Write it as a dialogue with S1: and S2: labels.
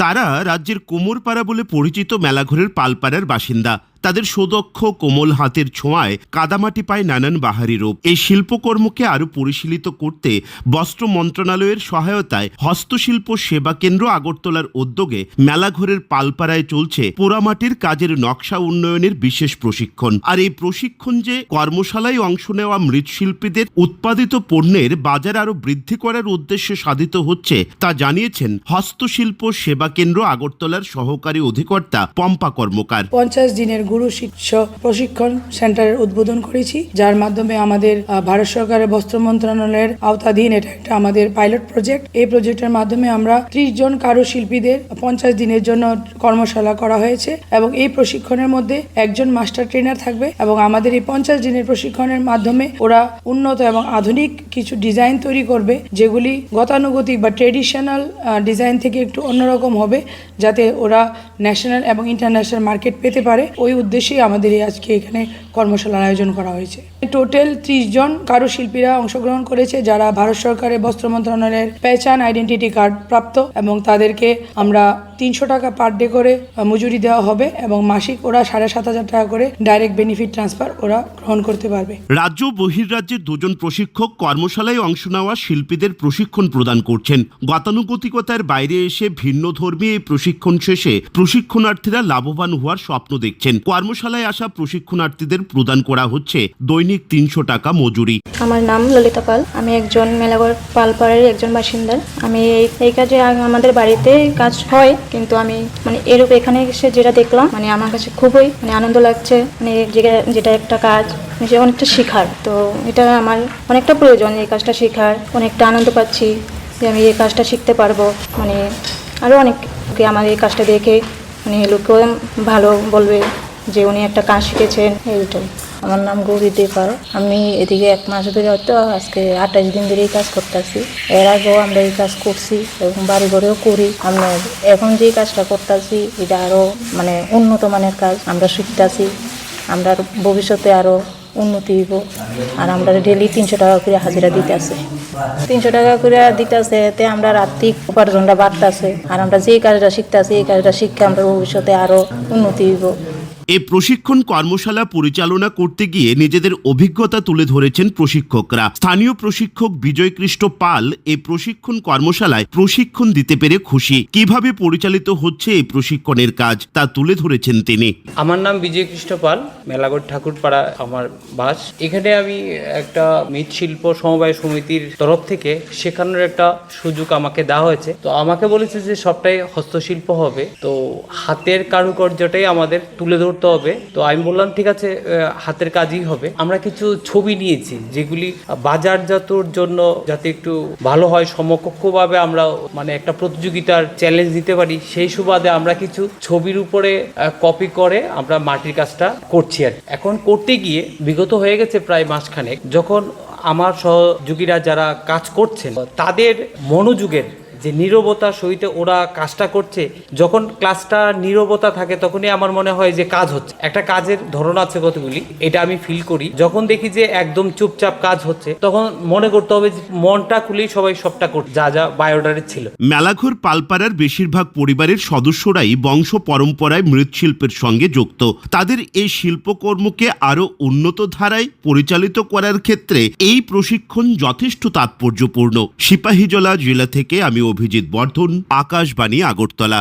S1: তারা রাজ্যের কোমরপাড়া বলে পরিচিত মেলাঘরের পালপাড়ার বাসিন্দা। তাদের সুদক্ষ কোমল হাতের ছোঁয়ায় কাদামাটি পায় নানান বাহারি রূপ। এই শিল্পকর্মকে আরও পরিশীলিত করতে বস্ত্র মন্ত্রণালয়ের সহায়তায় হস্তশিল্প সেবা কেন্দ্র আগরতলার উদ্যোগে মেলাঘরের পালপাড়ায় চলছে পোড়ামাটির কাজের নকশা উন্নয়নের বিশেষ প্রশিক্ষণ। আর এই প্রশিক্ষণ যে কর্মশালায় অংশ নেওয়া মৃৎশিল্পীদের উৎপাদিত পণ্যের বাজার আরও বৃদ্ধি করার উদ্দেশ্যে সাধিত হচ্ছে, তা জানিয়েছেন হস্তশিল্প সেবা কেন্দ্র আগরতলার সহকারী অধিকর্তা পম্পা কর্মকার।
S2: পঞ্চাশ দিনের গুরু শিক্ষক প্রশিক্ষণ সেন্টারের উদ্বোধন করেছি, যার মাধ্যমে আমাদের ভারত সরকারের বস্ত্র মন্ত্রণালয়ের আওতাধীন এটা একটা আমাদের পাইলট প্রজেক্ট এই প্রজেক্টের মাধ্যমে আমরা ত্রিশ জন কারুশিল্পীদের পঞ্চাশ দিনের জন্য কর্মশালা করা হয়েছে এবং এই প্রশিক্ষণের মধ্যে একজন মাস্টার ট্রেনার থাকবে এবং আমাদের এই পঞ্চাশ দিনের প্রশিক্ষণের মাধ্যমে ওরা উন্নত এবং আধুনিক কিছু ডিজাইন তৈরি করবে, যেগুলি গতানুগতিক বা ট্রেডিশনাল ডিজাইন থেকে একটু অন্যরকম হবে, যাতে ওরা ন্যাশনাল এবং ইন্টারন্যাশনাল মার্কেট পেতে পারে। ওই উদ্দেশ্যেই আমাদের এই আজকে এখানে কর্মশালার আয়োজন করা হয়েছে। টোটাল ত্রিশ জন কারুশিল্পীরা অংশগ্রহণ করেছে, যারা ভারত সরকারের বস্ত্র মন্ত্রণালয়ের পেচান আইডেন্টিটি কার্ড প্রাপ্ত এবং তাদেরকে আমরা তিনশো টাকা পার ডে করে মজুরি দেওয়া হবে এবং মাসিক ওরা সাড়ে সাত হাজার টাকা করে ডাইরেক্ট বেনিফিট ট্রান্সফার ওরা গ্রহণ করতে পারবে।
S1: রাজ্য বহির্রাজ্যের দুজন প্রশিক্ষক কর্মশালায় অংশ নেওয়া শিল্পীদের প্রশিক্ষণ প্রদান করছেন। গতানুগতিকতার বাইরে এসে ভিন্ন ধর্মী এই প্রশিক্ষণ শেষে প্রশিক্ষণার্থীরা লাভবান হওয়ার স্বপ্ন দেখছেন। কর্মশালায় আসা প্রশিক্ষণার্থীদের প্রদান করা হচ্ছে দৈনিক তিনশো টাকা মজুরি।
S3: আমার নাম ললিতা পাল। আমি একজন মেলাগড় পালপাড়ার একজন বাসিন্দা আমি এই কাজে আমাদের বাড়িতে কাজ হয়, কিন্তু আমি মানে এরূপ এখানে এসে যেটা দেখলাম মানে আমার কাছে খুবই মানে আনন্দ লাগছে। মানে যেটা- একটা কাজ যে অনেকটা শেখার। তো এটা আমার অনেকটা প্রয়োজন, এই কাজটা শেখার। অনেকটা আনন্দ পাচ্ছি যে আমি এই কাজটা শিখতে পারব। মানে আরও অনেক আমার এই কাজটা দেখে মানে লোকেও ভালো বলবে। যে উনি একটা কাজ শিখেছেন, এইটাই।
S4: আমার নাম গৌরী দেপাল আমি এদিকে এক মাস ধরে হয়তো আজকে আঠাশ দিন ধরে এই কাজ করতেছি। এর আগেও আমরা এই কাজ করছি এবং বাড়ি ঘরেও করি। আমরা এখন যে কাজটা করতেছি, এটা আরও মানে উন্নত মানের কাজ। আমরা শিখতেছি, আমরা ভবিষ্যতে আরও উন্নতি হইব। আর আমরা ডেলি তিনশো টাকা করে হাজিরা দিতেছে। তিনশো টাকা করে দিতেছে এতে আমরা আর্থিক উপার্জনটা বাড়তেছে। আর আমরা যে কাজটা শিখতেছি, এই কাজটা শিখে আমরা ভবিষ্যতে আরও উন্নতি হইব।
S1: এই প্রশিক্ষণ কর্মশালা পরিচালনা করতে গিয়ে নিজেদের অভিজ্ঞতা তুলে ধরেছেন প্রশিক্ষকরা। স্থানীয় প্রশিক্ষক বিজয় কৃষ্ণ পাল এই প্রশিক্ষণ কর্মশালায় প্রশিক্ষণ দিতে পেরে খুশি। কীভাবে পরিচালিত হচ্ছে এই প্রশিক্ষণের কাজ, তা তুলে ধরেছেন তিনি।
S5: আমার নাম বিজয় কৃষ্ণ পাল, মেলাগড় ঠাকুরপাড়া আমার বাস। এখানে আমি একটা মৃৎশিল্প সমবায় সমিতির তরফ থেকে শেখানোর একটা সুযোগ আমাকে দেওয়া হয়েছে। তো আমাকে বলেছে যে সবটাই হস্তশিল্প হবে। তো হাতের কারুকার্যটাই আমাদের তুলে ধরতে হবে। তো আমি বললাম, ঠিক আছে হাতের কাজই হবে। আমরা কিছু ছবি নিয়েছি, যেগুলি বাজারজাতর জন্য যাতে একটু ভালো হয়, সমকক্ষভাবে আমরা মানে একটা প্রতিযোগিতার চ্যালেঞ্জ দিতে পারি। সেই সুবাদে আমরা কিছু ছবির উপরে কপি করে আমরা মাটির কাজটা করছি আর। এখন করতে গিয়ে বিগত হয়ে গেছে প্রায় মাসখানেক। যখন আমার সহযোগীরা যারা কাজ করছেন, তাদের মনোযোগের যে নীরবতার সহিত ওরা কাজটা করছে, যখন ক্লাসটা নীরবতা থাকে তখনই আমার মনে হয় যে কাজ হচ্ছে। একটা কাজের ধরন আছে কতগুলি, এটা আমি ফিল করি। যখন দেখি যে একদম চুপচাপ কাজ হচ্ছে, তখন মনে করতে হবে যে মনটা খুলেই সবাই সবটা করছে, যা যা বায়োডারে ছিল।
S1: মেলাঘর পালপাড়ার বেশিরভাগ পরিবারের সদস্যরাই বংশ পরম্পরায় মৃৎশিল্পের সঙ্গে যুক্ত। তাদের এই শিল্পকর্মকে আরও উন্নত ধারায় পরিচালিত করার ক্ষেত্রে এই প্রশিক্ষণ যথেষ্ট তাৎপর্যপূর্ণ। সিপাহীজলা জেলা থেকে আমি অভিজিৎ বর্ধন আকাশবাণী আগরতলা।